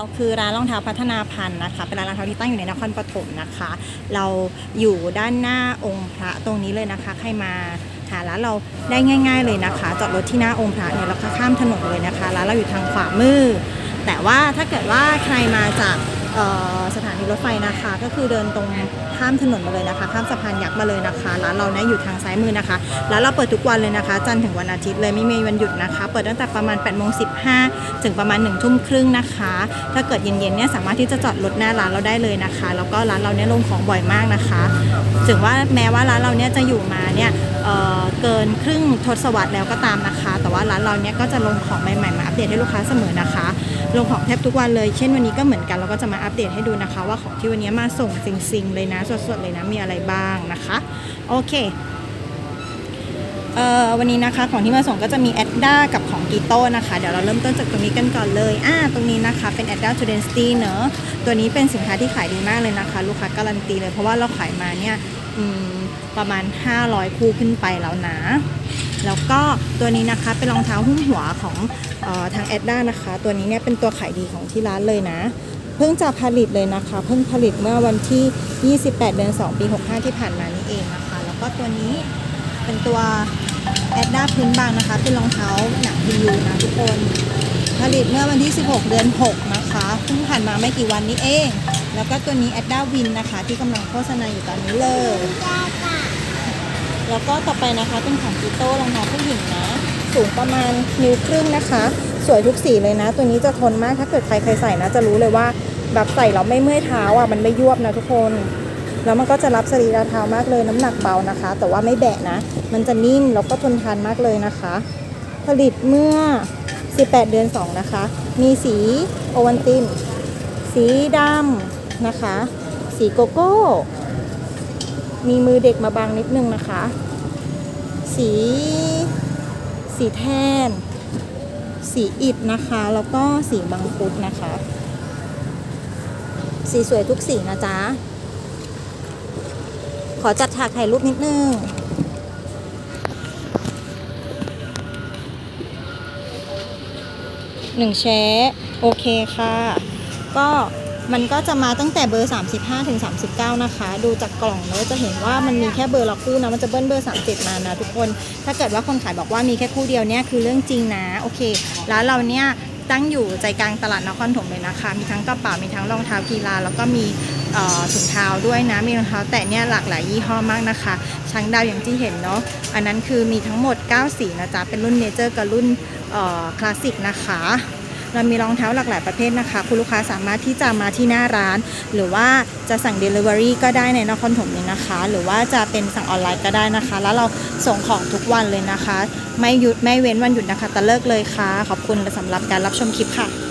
เราคือร้านรองเท้าพัฒนาพันธ์นะคะ เป็นร้านรองเท้าที่ตั้งอยู่ในนครปฐมนะคะ เราอยู่ด้านหน้าองค์พระตรงนี้เลยนะคะ ใครมาหาร้านเราได้ง่าย ๆเลยนะคะ จอดรถที่หน้าองค์พระเนี่ยเราก็ข้ามถนนเลยนะคะร้านเราอยู่ทางขวามือ แต่ว่าถ้าเกิดว่าใครมาจาก สถานีรถไฟนะคะ ก็คือเดินตรงข้ามถนนมาเลยนะคะ ข้ามสะพานยักษ์มาเลยนะคะร้านเราเนี่ยอยู่ทางซ้ายมือนะคะร้านเราเปิดทุกวันเลยนะคะ จันทร์ถึงวันอาทิตย์เลยไม่มีวันหยุดนะคะ เปิดตั้งแต่ประมาณ8ปดโมงสิถึงประมาณ1นึ่ทุ่มครึ่งนะคะ ถ้าเกิดเย็นๆเนี่ยสามารถที่จะจอดรถหน้าร้านเราได้เลยนะคะ แล้วก็ร้านเราเนี่ยลงของบ่อยมากนะคะ ถึงว่าแม้ว่าร้านเราเนี่ยจะอยู่มาเนี่ย เเกินครึ่งทศวรรษแล้วก็ตามนะคะ แต่ว่าร้านเราเนี่ยก็จะลงของใหม่ๆมาอัปเดตให้ลูกค้าเสมอนะคะ ลงของแทบทุกวันเลย เช่นวันนี้ก็เหมือนกันเราก็จะมาอัปเดตให้ดูนะคะ ว่าของที่วันนี้มาส่งซิงๆเลยนะสดๆเลยนะมีอะไรบ้างนะคะโอเคเอ่อวันนี้นะคะของที่มาส่งก็จะมีแอดด้ากับของกีโต้นะคะ เดี๋ยวเราเริ่มต้นจากตรงนี้กันก่อนเลยอ่าตรงนี้นะคะเป็นแอดด้าทูเดนสตีเนอะตัวนี้เป็นสินค้าที่ขายดีมากเลยนะคะ ลูกค้าการันตีเลยเพราะว่าเราขายมาเนี่ยอืม ประมาณ 500 คู่ขึ้นไปแล้วนะ แล้วก็ตัวนี้นะคะเป็นรองเท้าหุ้มหัวของออทางแอดด้านะคะ ตัวนี้เนี่ยเป็นตัวขายดีของที่ร้านเลยนะ เพิ่งจะผลิตเลยนะคะ เพิ่งผลิตเมื่อวันที่ 28 เดือน 2 ปี 65 ที่ผ่านมานี้เองนะคะ แล้วก็ตัวนี้เป็นตัวแอดด้าพื้นบางนะคะ เป็นรองเท้าหนังพียูนะทุกคนผลิตเมื่อวันที่ 16 เดือน 6 นะคะเพิ่งผ่านมาไม่กี่วันนี้เอง แล้วก็ตัวนี้แอดด้าวินนะคะ ที่กำลังโฆษณาอยู่ตอนนี้เลย แล้วก็ต่อไปนะคะเป็นของกีโต้รองเท้าผู้หญิงนะ สูงประมาณนิ้วครึ่งนะคะ สวยทุกสีเลยนะ ตัวนี้จะทนมากถ้าเกิดใครเคยใส่นะ จะรู้เลยว่าแบบใส่แล้วไม่เมื่อยเท้าอะมันไม่ยวบนะทุกคนแล้วมันก็จะรับสรีระเท้ามากเลยน้ำหนักเบานะคะ แต่ว่าไม่แบะนะ มันจะนิ่มแล้วก็ทนทานมากเลยนะคะ ผลิตเมื่อ 18 เดือน 2 นะคะ มีสีโอวันติน สีดำนะคะ สีโกโก้ มีมือเด็กมาบังนิดนึงนะคะ สี สีแทนสีอิฐนะคะ แล้วก็สีบังคุดนะคะ สีสวยทุกสีนะจ๊ะ ขอจัดฉากถ่ายรูปนิดนึงหนึ่งแชโอเคค่ะ ก็ มันก็จะมาตั้งแต่เบอร์ 35ถึง39 นะคะ ดูจากกล่องเนอะจะเห็นว่ามันมีแค่เบอร์ละคู่นะ มันจะเบิ้ลเบอร์ 37 มานะทุกคน ถ้าเกิดว่าคนขายบอกว่ามีแค่คู่เดียวเนี่ยคือเรื่องจริงนะ โอเคร้านเราเนี่ยตั้งอยู่ใจกลางตลาดนครถมเลยนะคะ มีทั้งกระเป๋า มีทั้งรองเท้ากีฬา แล้วก็มีถุงเท้าด้วยนะ มีรองเท้าแตะเนี่ยหลากหลายยี่ห้อมากนะคะ ช้างดาวอย่างที่เห็นเนาะ อันนั้นคือมีทั้งหมด 9 สีนะจ๊ะ เป็นรุ่นเนเจอร์กับรุ่นคลาสสิกนะคะ เรามีรองเท้าหลากหลายประเภทนะคะ คุณลูกค้าสามารถที่จะมาที่หน้าร้าน หรือว่าจะสั่ง Delivery ก็ได้ในนครถมนี้นะคะ หรือว่าจะเป็นสั่งออนไลน์ก็ได้นะคะ แล้วเราส่งของทุกวันเลยนะคะ ไม่หยุดไม่เว้นวันหยุดนะคะตะเลิกเลยค่ะ ขอบคุณสำหรับการรับชมคลิปค่ะ